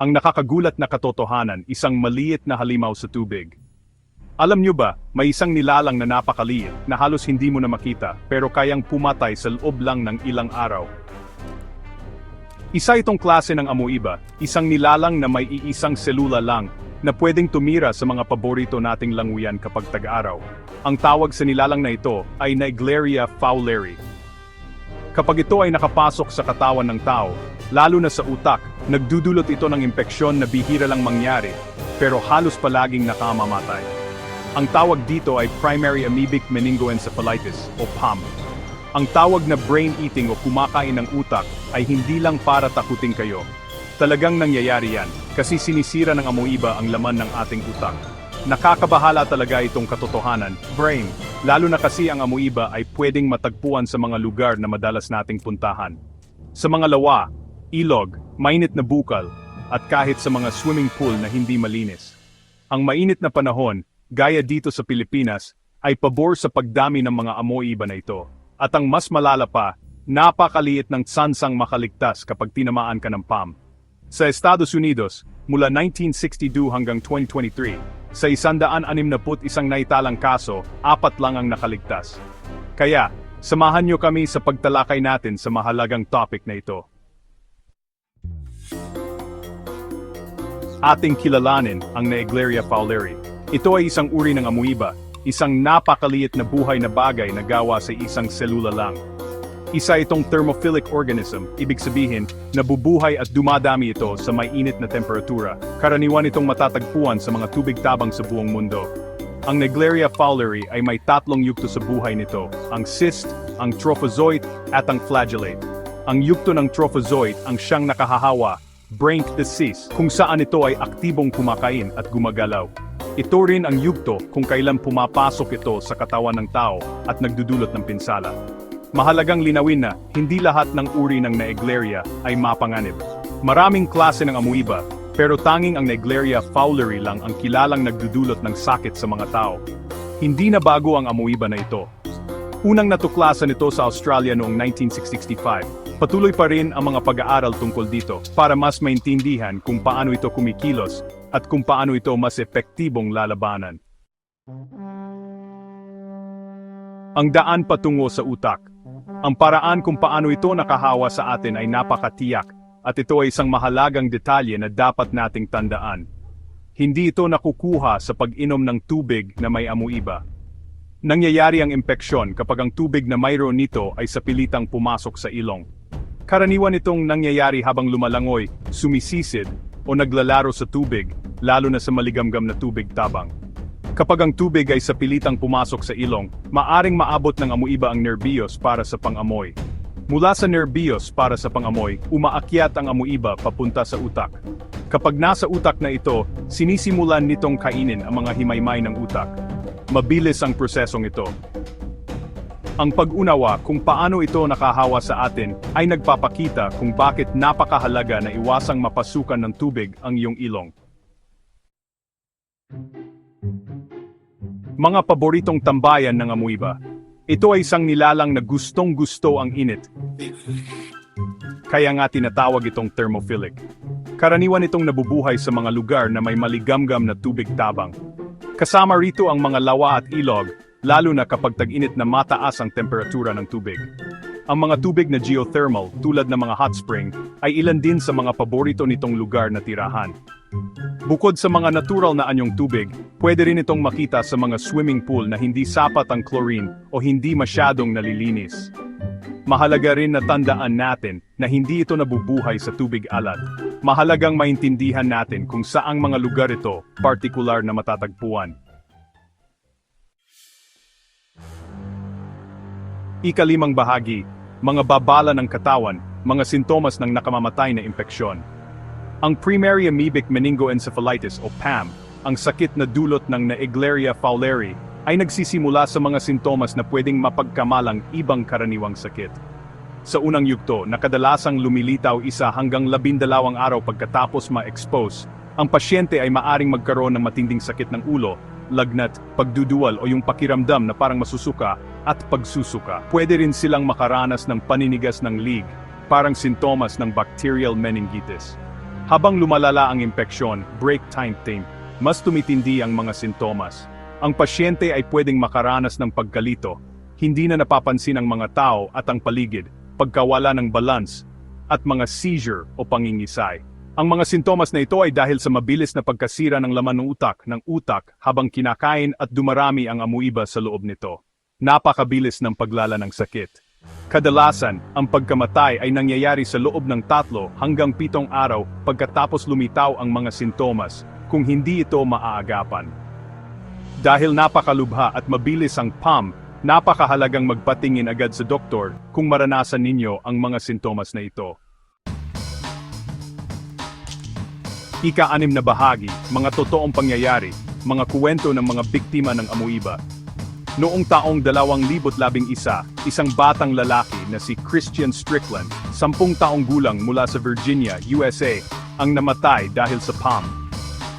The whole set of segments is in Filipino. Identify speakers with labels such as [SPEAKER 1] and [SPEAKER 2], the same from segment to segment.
[SPEAKER 1] Ang nakakagulat na katotohanan, isang maliit na halimaw sa tubig. Alam nyo ba, may isang nilalang na napakaliit na halos hindi mo na makita pero kayang pumatay sa loob lang ng ilang araw. Isa itong klase ng amoeba, isang nilalang na may iisang selula lang na pwedeng tumira sa mga paborito nating languyan kapag tag-araw. Ang tawag sa nilalang na ito ay Naegleria fowleri. Kapag ito ay nakapasok sa katawan ng tao, lalo na sa utak, nagdudulot ito ng impeksyon na bihira lang mangyari, pero halos palaging nakamamatay. Ang tawag dito ay primary amoebic meningoencephalitis o PAM. Ang tawag na brain eating o kumakain ng utak ay hindi lang para takutin kayo. Talagang nangyayari yan kasi sinisira ng amoeba ang laman ng ating utak. Nakakabahala talaga itong katotohanan, brain, lalo na kasi ang amoeba ay pwedeng matagpuan sa mga lugar na madalas nating puntahan. Sa mga lawa, ilog, mainit na bukal, at kahit sa mga swimming pool na hindi malinis. Ang mainit na panahon, gaya dito sa Pilipinas, ay pabor sa pagdami ng mga amoeba na ito. At ang mas malala pa, napakaliit ng tsansang makaligtas kapag tinamaan ka ng PAM. Sa Estados Unidos, mula 1962 hanggang 2023, sa 161 naitalang kaso, apat lang ang nakaligtas. Kaya, samahan niyo kami sa pagtalakay natin sa mahalagang topic na ito. Ating kilalanin ang Naegleria fowleri. Ito ay isang uri ng amoeba, isang napakaliit na buhay na bagay na gawa sa isang selula lang. Isa itong thermophilic organism, ibig sabihin, nabubuhay at dumadami ito sa may init na temperatura. Karaniwan itong matatagpuan sa mga tubig tabang sa buong mundo. Ang Negleria fowleri ay may tatlong yugto sa buhay nito, ang cyst, ang trophozoite, at ang flagellate. Ang yugto ng trophozoite ang siyang nakahahawa, brain disease, kung saan ito ay aktibong kumakain at gumagalaw. Ito rin ang yugto kung kailan pumapasok ito sa katawan ng tao at nagdudulot ng pinsala. Mahalagang linawin na hindi lahat ng uri ng Naegleria ay mapanganib. Maraming klase ng amoeba, pero tanging ang Naegleria fowleri lang ang kilalang nagdudulot ng sakit sa mga tao. Hindi na bago ang amoeba na ito. Unang natuklasan ito sa Australia noong 1965. Patuloy pa rin ang mga pag-aaral tungkol dito para mas maintindihan kung paano ito kumikilos at kung paano ito mas epektibong lalabanan. Ang daan patungo sa utak. Ang paraan kung paano ito nakahawa sa atin ay napakatiyak at ito ay isang mahalagang detalye na dapat nating tandaan. Hindi ito nakukuha sa pag-inom ng tubig na may amoeba. Nangyayari ang impeksyon kapag ang tubig na mayroon nito ay sa pilitang pumasok sa ilong. Karaniwan itong nangyayari habang lumalangoy, sumisisid, o naglalaro sa tubig, lalo na sa maligamgam na tubig tabang. Kapag ang tubig ay sa pilitang pumasok sa ilong, maaring maabot ng amoeba ang nerbios para sa pangamoy. Mula sa nerbios para sa pangamoy, umaakyat ang amoeba papunta sa utak. Kapag nasa utak na ito, sinisimulan nitong kainin ang mga himaymay ng utak. Mabilis ang prosesong ito. Ang pag-unawa kung paano ito nakahawa sa atin ay nagpapakita kung bakit napakahalaga na iwasang mapasukan ng tubig ang iyong ilong. Mga paboritong tambayan ng amoeba. Ito ay isang nilalang na gustong gusto ang init. Kaya nga tinatawag itong thermophilic. Karaniwan itong nabubuhay sa mga lugar na may maligamgam na tubig tabang. Kasama rito ang mga lawa at ilog, lalo na kapag tag-init na mataas ang temperatura ng tubig. Ang mga tubig na geothermal tulad ng mga hot spring ay ilan din sa mga paborito nitong lugar na tirahan. Bukod sa mga natural na anyong tubig, pwede rin itong makita sa mga swimming pool na hindi sapat ang chlorine o hindi masyadong nalilinis. Mahalaga rin na tandaan natin na hindi ito nabubuhay sa tubig alat. Mahalagang maintindihan natin kung saang mga lugar ito partikular na matatagpuan. Ikalimang bahagi, mga babala ng katawan, mga sintomas ng nakamamatay na impeksyon. Ang primary amoebic meningoencephalitis o PAM, ang sakit na dulot ng Naegleria fowleri, ay nagsisimula sa mga sintomas na pwedeng mapagkamalang ibang karaniwang sakit. Sa unang yugto, nakadalasang lumilitaw isa hanggang labindalawang araw pagkatapos ma-expose, ang pasyente ay maaring magkaroon ng matinding sakit ng ulo, lagnat, pagduduwal o yung pakiramdam na parang masusuka at pagsusuka. Pwede rin silang makaranas ng paninigas ng lig, parang sintomas ng bacterial meningitis. Habang lumalala ang impeksyon, break time time, mas tumitindi ang mga sintomas. Ang pasyente ay pwedeng makaranas ng pagkalito, hindi na napapansin ang mga tao at ang paligid, pagkawala ng balance, at mga seizure o pangingisay. Ang mga sintomas na ito ay dahil sa mabilis na pagkasira ng laman ng utak ng utak habang kinakain at dumarami ang amuiba sa loob nito. Napakabilis ng paglala ng sakit. Kadalasan, ang pagkamatay ay nangyayari sa loob ng tatlo hanggang pitong araw pagkatapos lumitaw ang mga sintomas, kung hindi ito maaagapan. Dahil napakalubha at mabilis ang PAM, napakahalagang magpatingin agad sa doktor kung maranasan ninyo ang mga sintomas na ito. Ika-anim na bahagi, mga totoong pangyayari, mga kuwento ng mga biktima ng amuiba. Noong taong 2011, isang batang lalaki na si Christian Strickland, sampung taong gulang mula sa Virginia, USA, ang namatay dahil sa PAM.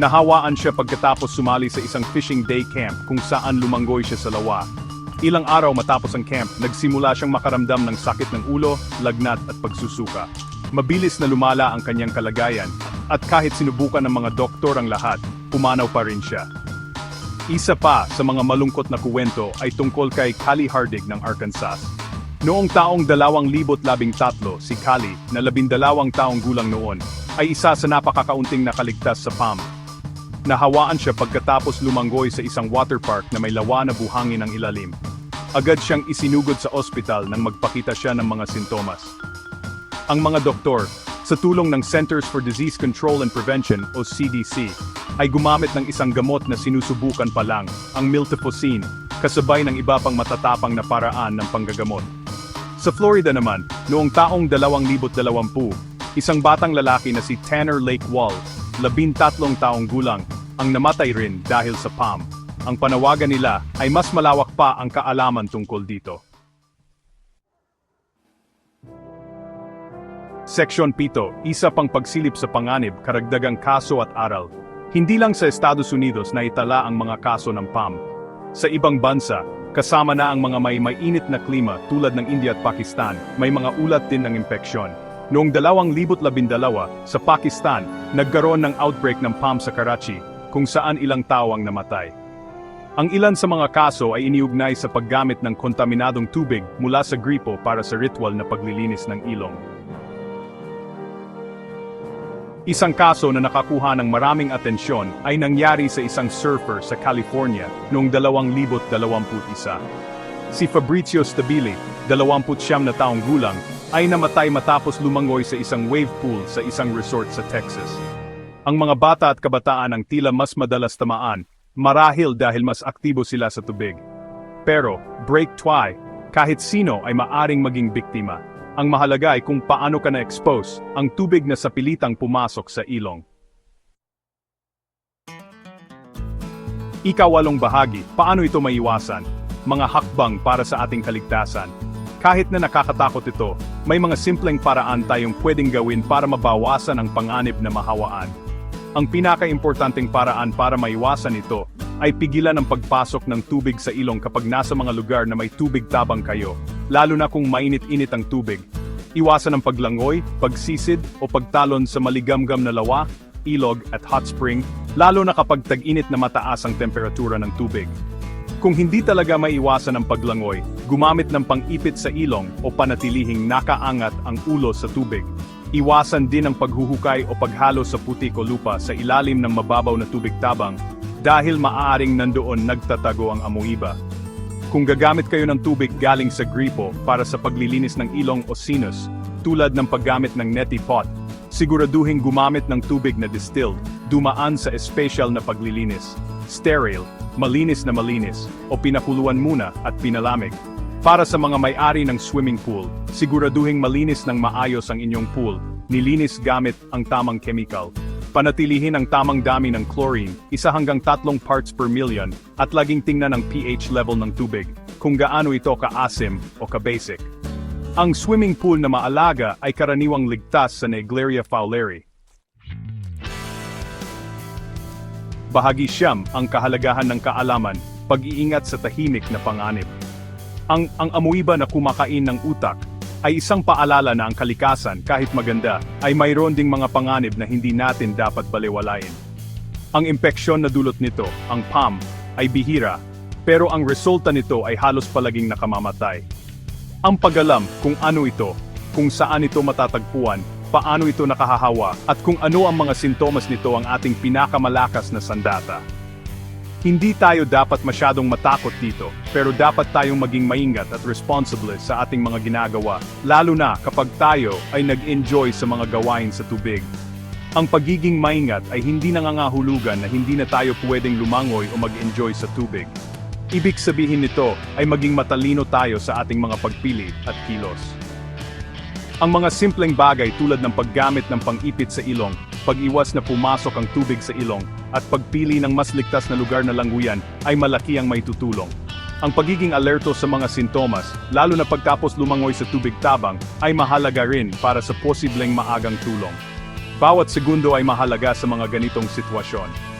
[SPEAKER 1] Nahawaan siya pagkatapos sumali sa isang fishing day camp kung saan lumanggoy siya sa lawa. Ilang araw matapos ang camp, nagsimula siyang makaramdam ng sakit ng ulo, lagnat at pagsusuka. Mabilis na lumala ang kanyang kalagayan, at kahit sinubukan ng mga doktor ang lahat, pumanaw pa rin siya. Isa pa sa mga malungkot na kuwento ay tungkol kay Callie Hardig ng Arkansas. Noong taong 2013, si Callie, na labindalawang taong gulang noon, ay isa sa napakakaunting nakaligtas sa PAM. Nahawaan siya pagkatapos lumanggoy sa isang water park na may lawa na buhangin ang ilalim. Agad siyang isinugod sa ospital nang magpakita siya ng mga sintomas. Ang mga doktor, sa tulong ng Centers for Disease Control and Prevention o CDC, ay gumamit ng isang gamot na sinusubukan pa lang, ang miltefosine, kasabay ng iba pang matatapang na paraan ng panggagamot. Sa Florida naman, noong taong 2020, isang batang lalaki na si Tanner Lake Wall, labintatlong taong gulang, ang namatay rin dahil sa PAM. Ang panawagan nila ay mas malawak pa ang kaalaman tungkol dito. Seksyon 7, isa pang pagsilip sa panganib, karagdagang kaso at aral. Hindi lang sa Estados Unidos na itala ang mga kaso ng PAM. Sa ibang bansa, kasama na ang mga may mainit na klima tulad ng India at Pakistan, may mga ulat din ng impeksyon. Noong 2012, sa Pakistan, nagkaroon ng outbreak ng PAM sa Karachi, kung saan ilang tao ang namatay. Ang ilan sa mga kaso ay iniugnay sa paggamit ng kontaminadong tubig mula sa gripo para sa ritual na paglilinis ng ilong. Isang kaso na nakakuha ng maraming atensyon ay nangyari sa isang surfer sa California noong 2021. Si Fabrizio Stabili, 29 na taong gulang, ay namatay matapos lumangoy sa isang wave pool sa isang resort sa Texas. Ang mga bata at kabataan ang tila mas madalas tamaan, marahil dahil mas aktibo sila sa tubig. Pero, break twi, kahit sino ay maaring maging biktima. Ang mahalaga ay kung paano ka na-expose ang tubig na sa pilitang pumasok sa ilong. Ikawalong bahagi, paano ito maiwasan? Mga hakbang para sa ating kaligtasan. Kahit na nakakatakot ito, may mga simpleng paraan tayong pwedeng gawin para mabawasan ang panganib na mahawaan. Ang pinaka-importanting paraan para maiwasan ito ay pigilan ang pagpasok ng tubig sa ilong kapag nasa mga lugar na may tubig tabang kayo, lalo na kung mainit-init ang tubig. Iwasan ang paglangoy, pagsisid o pagtalon sa maligamgam na lawa, ilog at hot spring, lalo na kapag tag-init na mataas ang temperatura ng tubig. Kung hindi talaga maiwasan ang paglangoy, gumamit ng pang-ipit sa ilong o panatilihing nakaangat ang ulo sa tubig. Iwasan din ang paghuhukay o paghalo sa putik o lupa sa ilalim ng mababaw na tubig tabang dahil maaaring nandoon nagtatago ang amoeba. Kung gagamit kayo ng tubig galing sa gripo para sa paglilinis ng ilong o sinus, tulad ng paggamit ng neti pot, siguraduhin gumamit ng tubig na distilled, dumaan sa espesyal na paglilinis, sterile, malinis na malinis, o pinakuluan muna at pinalamig. Para sa mga may-ari ng swimming pool, siguraduhing malinis ng maayos ang inyong pool, nilinis gamit ang tamang chemical, Panatilihin ang tamang dami ng chlorine, isa hanggang tatlong parts per million, at laging tingnan ang pH level ng tubig, kung gaano ito ka-asim o ka-basic. Ang swimming pool na maalaga ay karaniwang ligtas sa Naegleria fowleri. Bahagi siyam ang kahalagahan ng kaalaman, pag-iingat sa tahimik na panganib. Ang ang amoeba na kumakain ng utak, ay isang paalala na ang kalikasan, kahit maganda, ay mayroon ding mga panganib na hindi natin dapat baliwalain. Ang impeksyon na dulot nito, ang PAM, ay bihira, pero ang resulta nito ay halos palaging nakamamatay. Ang pag-alam kung ano ito, kung saan ito matatagpuan, paano ito nakahahawa, at kung ano ang mga sintomas nito ang ating pinakamalakas na sandata. Hindi tayo dapat masyadong matakot dito, pero dapat tayong maging maingat at responsible sa ating mga ginagawa, lalo na kapag tayo ay nag-enjoy sa mga gawain sa tubig. Ang pagiging maingat ay hindi nangangahulugan na hindi na tayo pwedeng lumangoy o mag-enjoy sa tubig. Ibig sabihin nito ay maging matalino tayo sa ating mga pagpili at kilos. Ang mga simpleng bagay tulad ng paggamit ng pang-ipit sa ilong, pag-iwas na pumasok ang tubig sa ilong, at pagpili ng mas ligtas na lugar na languyan ay malaki ang maitutulong. Ang pagiging alerto sa mga sintomas, lalo na pagtapos lumangoy sa tubig tabang, ay mahalaga rin para sa posibleng maagang tulong. Bawat segundo ay mahalaga sa mga ganitong sitwasyon.